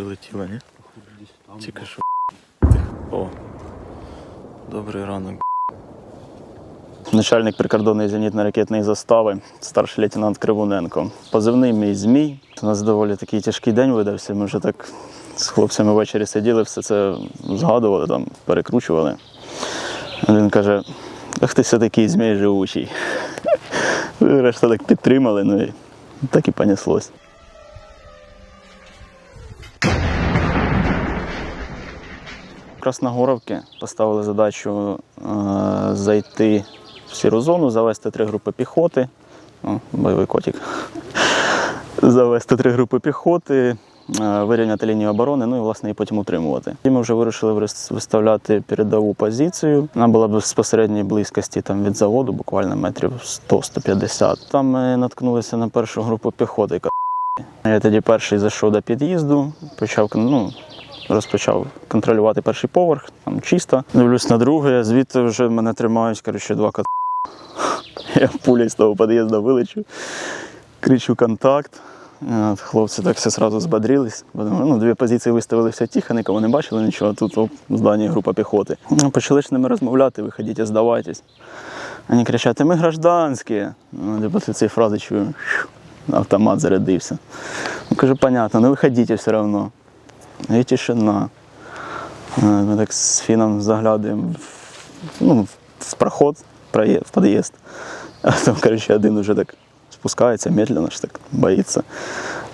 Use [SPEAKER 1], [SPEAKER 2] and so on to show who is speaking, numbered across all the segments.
[SPEAKER 1] прилетіла, ні? Тільки що. О. Добрий ранок. Начальник прикордонної зенітно-ракетної застави, старший лейтенант Кривоненко. Позивний мій змій. У нас доволі такий тяжкий день видався. Ми вже так з хлопцями ввечері сиділи, все це згадували, там, перекручували. Один каже: ах ти все такий змій живучий. Решта так підтримали, ну і так і понеслось. Красногоровки поставили задачу е, зайти в сіру зону, завести три групи піхоти. О, бойовий котик. Завести три групи піхоти, е, вирівняти лінію оборони, ну і власне її потім утримувати. І ми вже вирішили виставляти передову позицію. Вона була в безпосередній близькості там, від заводу, буквально метрів 100-150. Там ми наткнулися на першу групу піхоти. Я тоді перший зайшов до під'їзду, почав ну, розпочав контролювати перший поверх, там чисто. Дивлюсь на друге, звідти вже мене тримають, коротше, два кота. Я пулей з того під'їзду вилечу, кричу контакт. От, хлопці так все одразу збодрились. бо, Ну, дві позиції виставили все тихо, нікого не бачили нічого. Тут в зданні група піхоти. Ну, Почали з ними розмовляти, виходіть, здавайтесь. Вони кричать, ми гражданські. Ну, типу, цієї фрази чую, автомат зарядився. Ну, кажу, понятно, ну виходіть все одно. І тишина. Е, Ми так з фіном заглядуємо в, ну, в проход, в під'їзд. А там, коротше, один уже так спускається, медленно ж так боїться.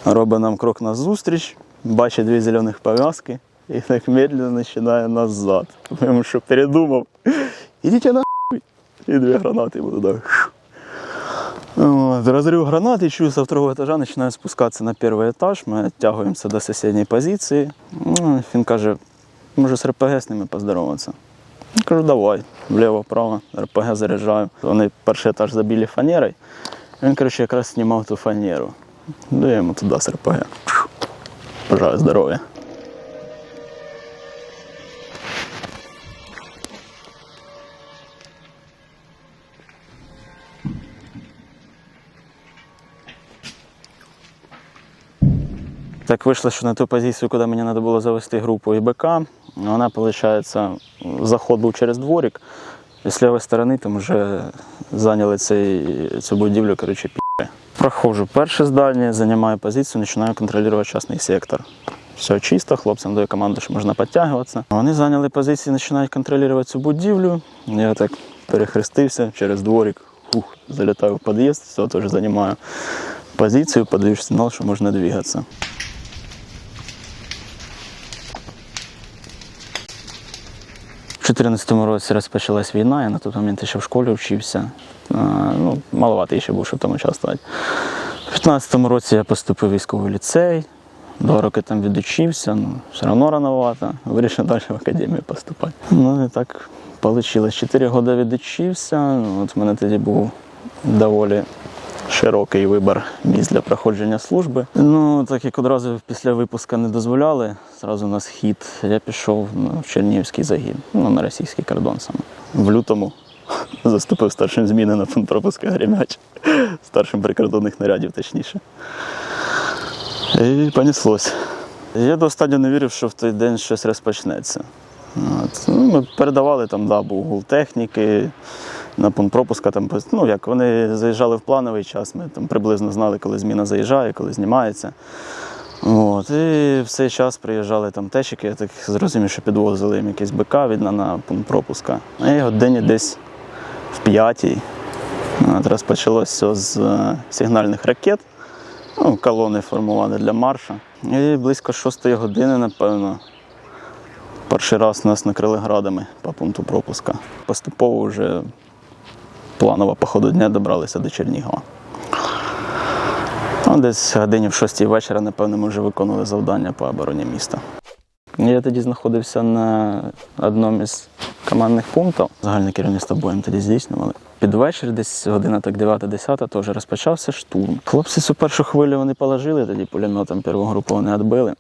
[SPEAKER 1] Робить нам крок назустріч, бачить дві зелених пов'язки і так медленно починає назад. Тому що передумав. Ідіть нахуй. І дві гранати йому туди. Вот, разрыв гранаты, чую, со второго этажа начинаю спускаться на первый этаж. Мы оттягиваемся до соседней позиции. Ну, Фін каже, може з РПГ з ними поздороватися. Я кажу, давай, вліво-вправо, РПГ заряджаю. Вони перший етаж забили фанерою. Він, коротше, якраз знімав ту фанеру. Да я йому туди з РПГ. Бажаю здоров'я. Так вийшло, що на ту позицію, куди мені треба було завести групу ІБК, вона, виходить, заход був через дворик. І з лівої сторони там вже зайняли цей, цю будівлю, коротше, пі***. Проходжу перше здання, займаю позицію, починаю контролювати частний сектор. Все чисто, хлопцям даю команду, що можна підтягуватися. Вони зайняли позиції, починають контролювати цю будівлю. Я так перехрестився через дворик, ух, залітаю в під'їзд, все, теж займаю позицію, подаю сигнал, що можна двигатися. 2014 році розпочалась війна, я на той момент ще в школі вчився. Ну, маловатий ще був, щоб там участвувати. У 2015 році я поступив в військовий ліцей, два роки там відучився, ну, все одно рановато, вирішив далі в академію поступати. Ну і так вийшло. Чотири роки відучився. Ну, От в мене тоді був доволі широкий вибір місць для проходження служби. Ну, так як одразу після випуску не дозволяли, зразу на схід, я пішов в Чернігівський загін, ну, на російський кордон саме. В лютому заступив старшим зміни на пункт пропуска Гремяч, старшим прикордонних нарядів, точніше. І понеслось. Я до останнього не вірив, що в той день щось розпочнеться. От. Ну, ми передавали там, да, був гул техніки, на пункт пропуска. Там, ну, як вони заїжджали в плановий час, ми там приблизно знали, коли зміна заїжджає, коли знімається. От. І в цей час приїжджали там течики, я так зрозумів, що підвозили їм якийсь БК від на пункт пропуска. І годині десь в п'ятій розпочалося з е, сигнальних ракет. Ну, колони формували для марша. І близько шостої години, напевно, перший раз нас накрили градами по пункту пропуска. Поступово вже планово по ходу дня добралися до Чернігова. Ну, десь годині в 6 вечора, напевно, ми вже виконували завдання по обороні міста. Я тоді знаходився на одному із командних пунктів. Загальне керівництво боєм тоді здійснювали. Під вечір, десь година так 9-10, теж розпочався штурм. Хлопці цю першу хвилю вони положили, тоді пулеметом перву групу вони відбили.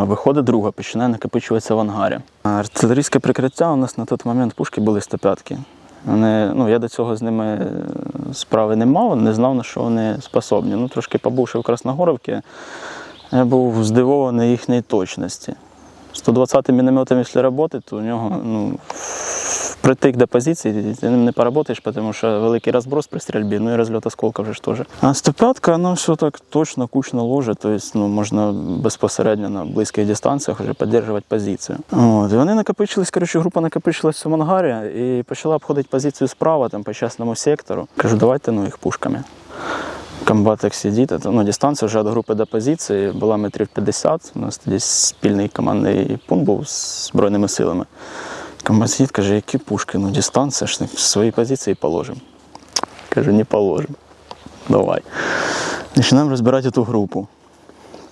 [SPEAKER 1] Виходить друга, починає накопичуватися в ангарі. Артилерійське прикриття у нас на той момент пушки були 105-ки. Вони, ну, я до цього з ними е, справи не мав, не знав, на що вони способні. Ну, трошки побувши в Красногоровці, Я був здивований їхньої точності. 120 мінометом, після роботи, то у нього ну, впритик до позиції, ти ним не поработаєш, тому що великий розброс при стрільбі, ну і розльот осколка вже ж теж. А 105 ну все так точно, кучно ложить, тобто ну, можна безпосередньо на близьких дистанціях вже підтримувати позицію. От. І вони накопичились, коротше, група накопичилась в цьому ангарі і почала обходити позицію справа, там, по частному сектору. Кажу, давайте ну, їх пушками. Комбат як сидить, ну, дистанція вже від групи до позиції була метрів 50. У нас тоді спільний командний пункт був з Збройними силами. Комбат каже, які пушки, ну дистанція ж свої позиції положимо. Каже, не положимо. Давай. Починаємо розбирати ту групу.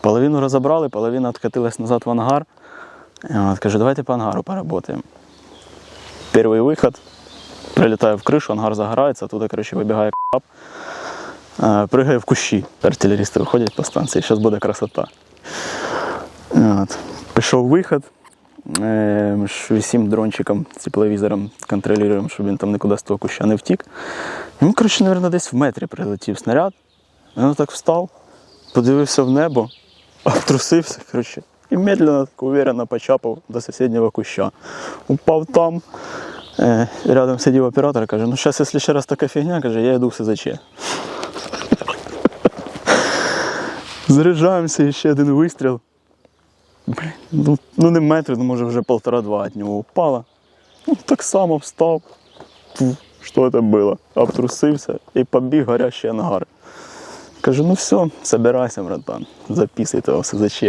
[SPEAKER 1] Половину розібрали, половина відкатилась назад в ангар. От, каже, давайте по ангару поработаємо. Перший виход. Прилітаю в кришу, ангар загорається, туди, коротше, вибігає кап. Е, Пригає в кущі. Артилерісти виходять по станції, зараз буде красота. От. Пішов виход. Е, ж усім дрончиком, тепловізором контролюємо, щоб він там нікуди з того куща не втік. Йому, коротше, мабуть, десь в метрі прилетів снаряд. Він так встав, подивився в небо, обтрусився, коротше, і медленно, так уверенно почапав до сусіднього куща. Упав там. Е, Рядом сидів оператор каже, ну зараз, якщо ще раз така фігня, каже, я йду в СЗЧ. Заряджаємося ще один вистріл. Ну, ну не метр, ну може вже полтора-два від нього впала. Ну, так само встав. Що це було? Обтрусився і побіг горящий ангар. Кажу, ну все, собирайся, братан, записуй того в СЗЧ.